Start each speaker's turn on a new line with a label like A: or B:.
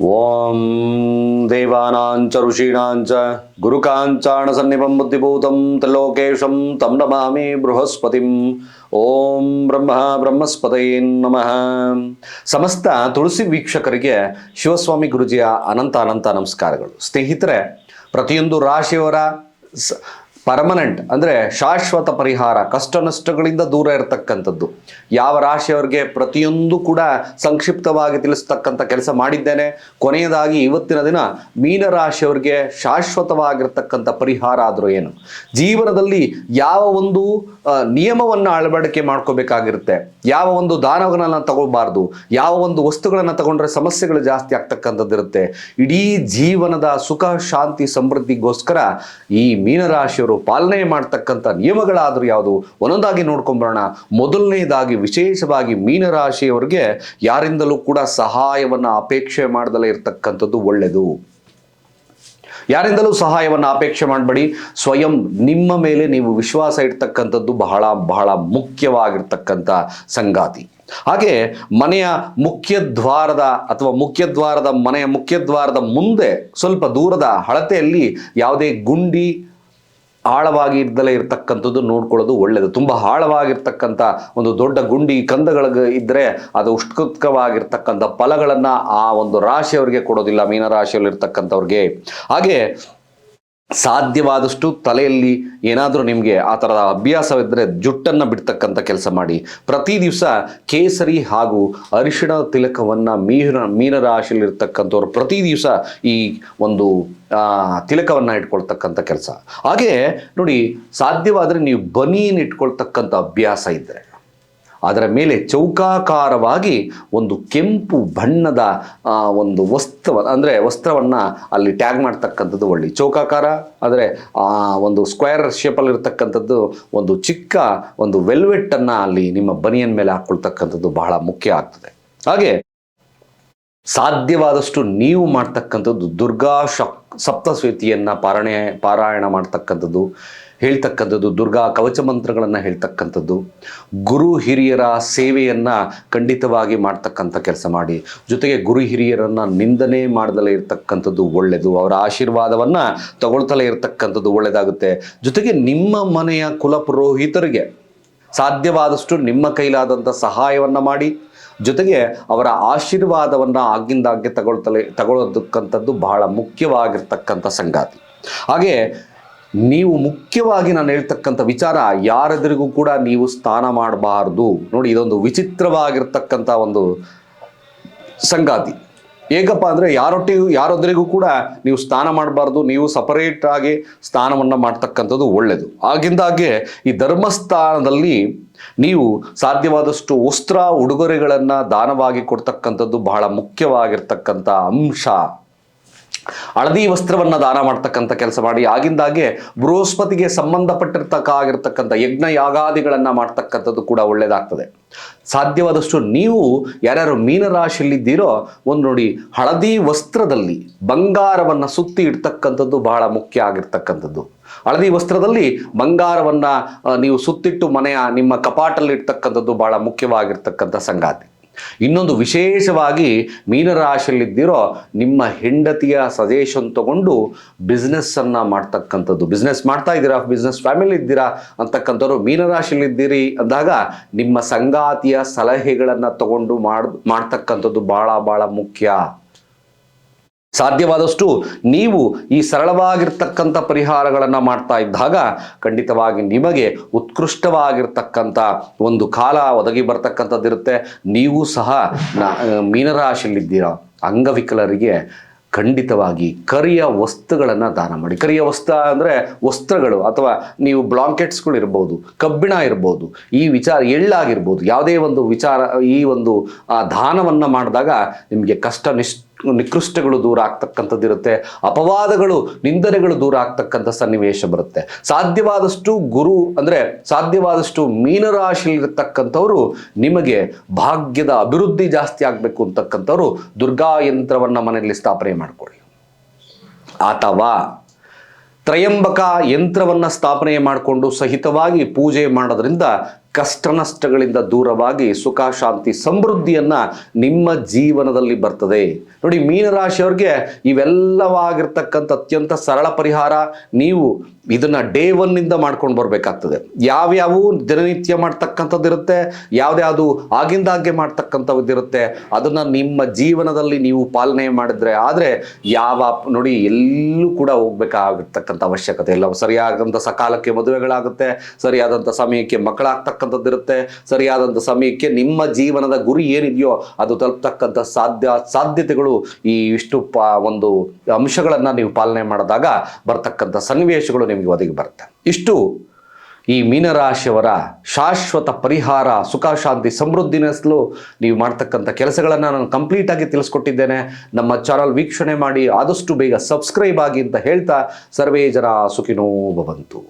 A: ಓಂ ದೇವಾನಾಂಚ ಋಷೀಣಾಂಚ ಗುರುಕಾಂಚಾಣ ಸನ್ನಿಭಂ ಬುದ್ಧಿಭೂತಂ ತ್ರಿಲೋಕೇಶಂ ತಂ ನಮಾಮಿ ಬೃಹಸ್ಪತಿಂ. ಓಂ ಬ್ರಹ್ಮ ಬ್ರಹ್ಮಸ್ಪತೈ ನಮಃ. ಸಮಸ್ತ ತುಳಸಿ ವೀಕ್ಷಕರಿಗೆ ಶಿವಸ್ವಾಮಿ ಗುರುಜಿಯ ಅನಂತ ಅನಂತ ನಮಸ್ಕಾರಗಳು. ಸ್ನೇಹಿತರೆ, ಪ್ರತಿಯೊಂದು ರಾಶಿಯವರ ಪರ್ಮನೆಂಟ್ ಅಂದರೆ ಶಾಶ್ವತ ಪರಿಹಾರ, ಕಷ್ಟ ನಷ್ಟಗಳಿಂದ ದೂರ ಇರತಕ್ಕಂಥದ್ದು. ಯಾವ ರಾಶಿಯವರಿಗೆ ಪ್ರತಿಯೊಂದು ಕೂಡ ಸಂಕ್ಷಿಪ್ತವಾಗಿ ತಿಳಿಸ್ತಕ್ಕಂಥ ಕೆಲಸ ಮಾಡಿದ್ದೇನೆ. ಕೊನೆಯದಾಗಿ ಇವತ್ತಿನ ದಿನ ಮೀನರಾಶಿಯವರಿಗೆ ಶಾಶ್ವತವಾಗಿರ್ತಕ್ಕಂಥ ಪರಿಹಾರ ಆದರೂ ಏನು? ಜೀವನದಲ್ಲಿ ಯಾವ ಒಂದು ನಿಯಮವನ್ನು ಅಳವಡಿಕೆ ಮಾಡ್ಕೋಬೇಕಾಗಿರುತ್ತೆ. ಯಾವ ಒಂದು ದಾನಗಳನ್ನು ತಗೊಳ್ಬಾರ್ದು. ಯಾವ ಒಂದು ವಸ್ತುಗಳನ್ನು ತಗೊಂಡ್ರೆ ಸಮಸ್ಯೆಗಳು ಜಾಸ್ತಿ ಆಗ್ತಕ್ಕಂಥದ್ದಿರುತ್ತೆ. ಇಡೀ ಜೀವನದ ಸುಖ, ಶಾಂತಿ, ಸಮೃದ್ಧಿಗೋಸ್ಕರ ಈ ಮೀನರಾಶಿಯವರು ಪಾಲನೆ ಮಾಡ್ತಕ್ಕಂಥ ನಿಯಮಗಳಾದರೂ ಯಾವುದು? ಒಂದೊಂದಾಗಿ ನೋಡ್ಕೊಂಬರೋಣ. ಮೊದಲನೇದಾಗಿ ವಿಶೇಷವಾಗಿ ಮೀನರಾಶಿಯವರಿಗೆ ಯಾರಿಂದಲೂ ಕೂಡ ಸಹಾಯವನ್ನು ಅಪೇಕ್ಷೆ ಮಾಡದಲ್ಲೇ ಇರತಕ್ಕಂಥದ್ದು ಒಳ್ಳೆಯದು. ಯಾರಿಂದಲೂ ಸಹಾಯವನ್ನು ಅಪೇಕ್ಷೆ ಮಾಡಬೇಡಿ. ಸ್ವಯಂ ನಿಮ್ಮ ಮೇಲೆ ನೀವು ವಿಶ್ವಾಸ ಇಡ್ತಕ್ಕಂಥದ್ದು ಬಹಳ ಬಹಳ ಮುಖ್ಯವಾಗಿರ್ತಕ್ಕಂಥ ಸಂಗಾತಿ. ಹಾಗೆ ಮನೆಯ ಮುಖ್ಯದ್ವಾರದ ಅಥವಾ ಮುಖ್ಯದ್ವಾರದ ಮನೆಯ ಮುಖ್ಯದ್ವಾರದ ಮುಂದೆ ಸ್ವಲ್ಪ ದೂರದ ಹಳತೆಯಲ್ಲಿ ಯಾವುದೇ ಗುಂಡಿ ಆಳವಾಗಿ ಇದ್ದಲೇ ಇರತಕ್ಕಂಥದ್ದು ನೋಡ್ಕೊಳ್ಳೋದು ಒಳ್ಳೆಯದು ತುಂಬ ಆಳವಾಗಿರ್ತಕ್ಕಂಥ ಒಂದು ದೊಡ್ಡ ಗುಂಡಿ ಕಂದಗಳಿಗೆ ಇದ್ದರೆ ಅದು ಉಷ್ಕೃತವಾಗಿರ್ತಕ್ಕಂಥ ಫಲಗಳನ್ನು ಆ ಒಂದು ರಾಶಿಯವರಿಗೆ ಕೊಡೋದಿಲ್ಲ ಮೀನರಾಶಿಯಲ್ಲಿ ಇರ್ತಕ್ಕಂಥವ್ರಿಗೆ ಹಾಗೆ ಸಾಧ್ಯವಾದಷ್ಟು ತಲೆಯಲ್ಲಿ ಏನಾದರೂ ನಿಮಗೆ ಆ ಥರದ ಅಭ್ಯಾಸವಿದ್ದರೆ ಜುಟ್ಟನ್ನು ಬಿಡ್ತಕ್ಕಂಥ ಕೆಲಸ ಮಾಡಿ. ಪ್ರತಿ ದಿವಸ ಕೇಸರಿ ಹಾಗೂ ಅರಿಶಿಣ ತಿಲಕವನ್ನು ಮೀನ ಮೀನರಾಶಿಯಲ್ಲಿರ್ತಕ್ಕಂಥವ್ರು ಪ್ರತಿ ದಿವಸ ಈ ಒಂದು ತಿಲಕವನ್ನು ಇಟ್ಕೊಳ್ತಕ್ಕಂಥ ಕೆಲಸ. ಹಾಗೆ ನೋಡಿ, ಸಾಧ್ಯವಾದರೆ ನೀವು ಬನೀನ್ ಇಟ್ಕೊಳ್ತಕ್ಕಂಥ ಅಭ್ಯಾಸ ಇದ್ದರೆ ಅದರ ಮೇಲೆ ಚೌಕಾಕಾರವಾಗಿ ಒಂದು ಕೆಂಪು ಬಣ್ಣದ ಒಂದು ವಸ್ತ್ರ, ಅಂದರೆ ವಸ್ತ್ರವನ್ನು ಅಲ್ಲಿ ಟ್ಯಾಗ್ ಮಾಡ್ತಕ್ಕಂಥದ್ದು ಒಳ್ಳೆ. ಚೌಕಾಕಾರ, ಅಂದರೆ, ಆ, ಒಂದು ಸ್ಕ್ವೇರ್ ಶೇಪಲ್ಲಿರ್ತಕ್ಕಂಥದ್ದು ಒಂದು ಚಿಕ್ಕ, ಒಂದು ವೆಲ್ವೆಟ್ಟನ್ನು ಅಲ್ಲಿ ನಿಮ್ಮ ಬನಿಯನ್ ಮೇಲೆ ಹಾಕ್ಕೊಳ್ತಕ್ಕಂಥದ್ದು ಬಹಳ ಮುಖ್ಯ ಆಗ್ತದೆ. ಹಾಗೆ ಸಾಧ್ಯವಾದಷ್ಟು ನೀವು ಮಾಡ್ತಕ್ಕಂಥದ್ದು ದುರ್ಗಾ ಶಕ್, ಸಪ್ತಸ್ವೇತಿಯನ್ನು ಪಾರಾಯಣ ಪಾರಾಯಣ ಮಾಡ್ತಕ್ಕಂಥದ್ದು. ಹೇಳ್ತಕ್ಕಂಥದ್ದು, ದುರ್ಗಾ ಕವಚ ಮಂತ್ರಗಳನ್ನು ಹೇಳ್ತಕ್ಕಂಥದ್ದು. ಗುರು ಹಿರಿಯರ ಸೇವೆಯನ್ನು ಖಂಡಿತವಾಗಿ ಮಾಡ್ತಕ್ಕಂಥ ಕೆಲಸ ಮಾಡಿ. ಜೊತೆಗೆ ಗುರು ಹಿರಿಯರನ್ನು ನಿಂದನೆ ಮಾಡದಲ್ಲೇ ಇರತಕ್ಕಂಥದ್ದು ಒಳ್ಳೆಯದು ಅವರ ಆಶೀರ್ವಾದವನ್ನು ತಗೊಳ್ತಲೇ ಇರತಕ್ಕಂಥದ್ದು ಒಳ್ಳೆಯದಾಗುತ್ತೆ ಜೊತೆಗೆ ನಿಮ್ಮ ಮನೆಯ ಕುಲಪುರೋಹಿತರಿಗೆ ಸಾಧ್ಯವಾದಷ್ಟು ನಿಮ್ಮ ಕೈಲಾದಂಥ ಸಹಾಯವನ್ನು ಮಾಡಿ. ಜೊತೆಗೆ ಅವರ ಆಶೀರ್ವಾದವನ್ನು ಆಗಿಂದಾಗ್ಗೆ ತಗೊಳ್ತಲೇ ತಗೊಳ್ಳೋದಕ್ಕಂಥದ್ದು ಬಹಳ ಮುಖ್ಯವಾಗಿರ್ತಕ್ಕಂಥ ಸಂಗಾತಿ. ಹಾಗೆ ನೀವು ಮುಖ್ಯವಾಗಿ ನಾನು ಹೇಳ್ತಕ್ಕಂಥ ವಿಚಾರ ಯಾರೆದುರಿಗೂ ಕೂಡ ನೀವು ಸ್ನಾನ ಮಾಡಬಾರ್ದು. ನೋಡಿ, ಇದೊಂದು ವಿಚಿತ್ರವಾಗಿರ್ತಕ್ಕಂಥ ಒಂದು ಸಂಗಾತಿ. ಹೇಗಪ್ಪ ಅಂದರೆ ಯಾರೊಟ್ಟಿಗೂ ಯಾರೊಬ್ಬರಿಗೂ ಕೂಡ ನೀವು ಸ್ನಾನ ಮಾಡಬಾರ್ದು. ನೀವು ಸಪರೇಟಾಗಿ ಸ್ನಾನವನ್ನು ಮಾಡ್ತಕ್ಕಂಥದ್ದು ಒಳ್ಳೆಯದು ಆಗಿಂದಾಗೆ ಈ ಧರ್ಮಸ್ಥಾನದಲ್ಲಿ ನೀವು ಸಾಧ್ಯವಾದಷ್ಟು ವಸ್ತ್ರ, ಉಡುಗೊರೆಗಳನ್ನು ದಾನವಾಗಿ ಕೊಡ್ತಕ್ಕಂಥದ್ದು ಬಹಳ ಮುಖ್ಯವಾಗಿರ್ತಕ್ಕಂಥ ಅಂಶ. ಹಳದಿ ವಸ್ತ್ರವನ್ನು ದಾನ ಮಾಡ್ತಕ್ಕಂಥ ಕೆಲಸ ಮಾಡಿ, ಆಗಿಂದಾಗೆ ಬೃಹಸ್ಪತಿಗೆ ಸಂಬಂಧಪಟ್ಟಿರ್ತಕ್ಕಾಗಿರ್ತಕ್ಕಂಥ ಯಜ್ಞ ಯಾಗಾದಿಗಳನ್ನು ಮಾಡ್ತಕ್ಕಂಥದ್ದು ಕೂಡ ಒಳ್ಳೆಯದಾಗ್ತದೆ ಸಾಧ್ಯವಾದಷ್ಟು ನೀವು ಯಾರ್ಯಾರು ಮೀನರಾಶಿಯಲ್ಲಿದ್ದೀರೋ ಒಂದು ನೋಡಿ, ಹಳದಿ ವಸ್ತ್ರದಲ್ಲಿ ಬಂಗಾರವನ್ನು ಸುತ್ತಿ ಇಡ್ತಕ್ಕಂಥದ್ದು ಬಹಳ ಮುಖ್ಯ ಆಗಿರ್ತಕ್ಕಂಥದ್ದು. ಹಳದಿ ವಸ್ತ್ರದಲ್ಲಿ ಬಂಗಾರವನ್ನು ನೀವು ಸುತ್ತಿಟ್ಟು ಮನೆಯ ನಿಮ್ಮ ಕಪಾಟಲ್ಲಿ ಇಡ್ತಕ್ಕಂಥದ್ದು ಬಹಳ ಮುಖ್ಯವಾಗಿರ್ತಕ್ಕಂಥ ಸಂಗಾತಿ. ಇನ್ನೊಂದು ವಿಶೇಷವಾಗಿ ಮೀನರಾಶಿಯಲ್ಲಿದ್ದಿರೋ ನಿಮ್ಮ ಹೆಂಡತಿಯ ಸಜೆಷನ್ ತಗೊಂಡು ಬಿಸ್ನೆಸ್ಸನ್ನು ಮಾಡ್ತಕ್ಕಂಥದ್ದು. ಬಿಸ್ನೆಸ್ ಮಾಡ್ತಾ ಇದ್ದೀರಾ? ಬಿಸ್ನೆಸ್ ಫ್ಯಾಮಿಲಿ ಇದ್ದೀರಾ? ಅಂತಕ್ಕಂಥವ್ರು ಮೀನರಾಶಿಯಲ್ಲಿದ್ದೀರಿ ಅಂದಾಗ ನಿಮ್ಮ ಸಂಗಾತಿಯ ಸಲಹೆಗಳನ್ನು ತಗೊಂಡು ಮಾಡ್, ಮಾಡ್ತಕ್ಕಂಥದ್ದು ಭಾಳ ಭಾಳ ಮುಖ್ಯ. ಸಾಧ್ಯವಾದಷ್ಟು ನೀವು ಈ ಸರಳವಾಗಿರ್ತಕ್ಕಂಥ ಪರಿಹಾರಗಳನ್ನು ಮಾಡ್ತಾ ಇದ್ದಾಗ ಖಂಡಿತವಾಗಿ ನಿಮಗೆ ಉತ್ಕೃಷ್ಟವಾಗಿರ್ತಕ್ಕಂಥ ಒಂದು ಕಾಲ ಒದಗಿ ಬರ್ತಕ್ಕಂಥದ್ದಿರುತ್ತೆ ನೀವು ಸಹ ಮೀನರಾಶಿಯಲ್ಲಿದ್ದೀರಾ? ಅಂಗವಿಕಲರಿಗೆ ಖಂಡಿತವಾಗಿ ಕರಿಯ ವಸ್ತುಗಳನ್ನು ದಾನ ಮಾಡಿ. ಕರಿಯ ವಸ್ತು ಅಂದರೆ ವಸ್ತ್ರಗಳು ಅಥವಾ ನೀವು ಬ್ಲಾಂಕೆಟ್ಸ್ಗಳು ಇರ್ಬೋದು ಕಬ್ಬಿಣ ಇರ್ಬೋದು ಈ ವಿಚಾರ ಎಳ್ಳಾಗಿರ್ಬೋದು ಯಾವುದೇ ಒಂದು ವಿಚಾರ ಈ ಒಂದು ಆ, ದಾನವನ್ನು ಮಾಡಿದಾಗ ನಿಮಗೆ ಕಷ್ಟ ನಿಕೃಷ್ಟಗಳು ದೂರ ಆಗ್ತಕ್ಕಂಥದ್ದಿರುತ್ತೆ. ಅಪವಾದಗಳು, ನಿಂದನೆಗಳು ದೂರ ಆಗ್ತಕ್ಕಂಥ ಸನ್ನಿವೇಶ ಬರುತ್ತೆ. ಸಾಧ್ಯವಾದಷ್ಟು ಗುರು ಅಂದರೆ ಸಾಧ್ಯವಾದಷ್ಟು ಮೀನರಾಶಿಯಲ್ಲಿರ್ತಕ್ಕಂಥವ್ರು ನಿಮಗೆ ಭಾಗ್ಯದ ಅಭಿವೃದ್ಧಿ ಜಾಸ್ತಿ ಆಗಬೇಕು ಅಂತಕ್ಕಂಥವ್ರು ದುರ್ಗಾ ಯಂತ್ರವನ್ನು ಮನೆಯಲ್ಲಿ ಸ್ಥಾಪನೆ ಮಾಡಿಕೊಳ್ಳಿ. ಅಥವಾ ತ್ರಯಂಬಕ ಯಂತ್ರವನ್ನು ಸ್ಥಾಪನೆ ಮಾಡಿಕೊಂಡು ಸಹಿತವಾಗಿ ಪೂಜೆ ಮಾಡೋದ್ರಿಂದ ಕಷ್ಟ ನಷ್ಟಗಳಿಂದ ದೂರವಾಗಿ ಸುಖ ಶಾಂತಿ ಸಮೃದ್ಧಿಯನ್ನ ನಿಮ್ಮ ಜೀವನದಲ್ಲಿ ಬರ್ತದೆ. ನೋಡಿ, ಮೀನರಾಶಿಯವ್ರಿಗೆ ಇವೆಲ್ಲವಾಗಿರ್ತಕ್ಕಂಥ ಅತ್ಯಂತ ಸರಳ ಪರಿಹಾರ ನೀವು ಇದನ್ನ ಡೇ ಒನ್ನಿಂದ ಮಾಡ್ಕೊಂಡು ಬರಬೇಕಾಗ್ತದೆ. ಯಾವ್ಯಾವು ದಿನನಿತ್ಯ ಮಾಡ್ತಕ್ಕಂಥದ್ದು ಇರುತ್ತೆ, ಯಾವ್ದ್ಯಾವುದು ಆಗಿಂದಾಗ್ಗೆ ಮಾಡ್ತಕ್ಕಂಥದ್ದು ಇರುತ್ತೆ, ಅದನ್ನ ನಿಮ್ಮ ಜೀವನದಲ್ಲಿ ನೀವು ಪಾಲನೆ ಮಾಡಿದ್ರೆ ಆದರೆ ಯಾವ ನೋಡಿ, ಎಲ್ಲೂ ಕೂಡ ಹೋಗ್ಬೇಕಾಗಿರ್ತಕ್ಕಂಥ ಅವಶ್ಯಕತೆ ಇಲ್ಲ. ಸರಿಯಾದಂಥ ಸಕಾಲಕ್ಕೆ ಮದುವೆಗಳಾಗುತ್ತೆ, ಸರಿಯಾದಂಥ ಸಮಯಕ್ಕೆ ಮಕ್ಕಳಾಗ್ತಕ್ಕಂಥದ್ದು ಇರುತ್ತೆ. ಸರಿಯಾದಂಥ ಸಮಯಕ್ಕೆ ನಿಮ್ಮ ಜೀವನದ ಗುರಿ ಏನಿದೆಯೋ ಅದು ತಲುಪ್ತಕ್ಕಂಥ ಸಾಧ್ಯ, ಸಾಧ್ಯತೆಗಳು ಈ ಇಷ್ಟು ಪಾ ಒಂದು ಅಂಶಗಳನ್ನು ನೀವು ಪಾಲನೆ ಮಾಡಿದಾಗ ಬರ್ತಕ್ಕಂಥ ಸನ್ನಿವೇಶಗಳು ನಿಮಗೆ ಒದಗಿ ಬರುತ್ತೆ. ಇಷ್ಟು ಈ ಮೀನರಾಶಿಯವರ ಶಾಶ್ವತ ಪರಿಹಾರ ಸುಖ ಶಾಂತಿ ಸಮೃದ್ಧಿ ನೆಸಲು ನೀವು ಮಾಡ್ತಕ್ಕಂಥ ಕೆಲಸಗಳನ್ನು ನಾನು ಕಂಪ್ಲೀಟಾಗಿ ತಿಳಿಸ್ಕೊಟ್ಟಿದ್ದೇನೆ. ನಮ್ಮ ಚಾನಲ್ ವೀಕ್ಷಣೆ ಮಾಡಿ ಆದಷ್ಟು ಬೇಗ ಸಬ್ಸ್ಕ್ರೈಬ್ ಆಗಿ ಅಂತ ಹೇಳ್ತಾ ಸರ್ವೇ ಜನ ಸುಖಿನೋ ಭವಂತು.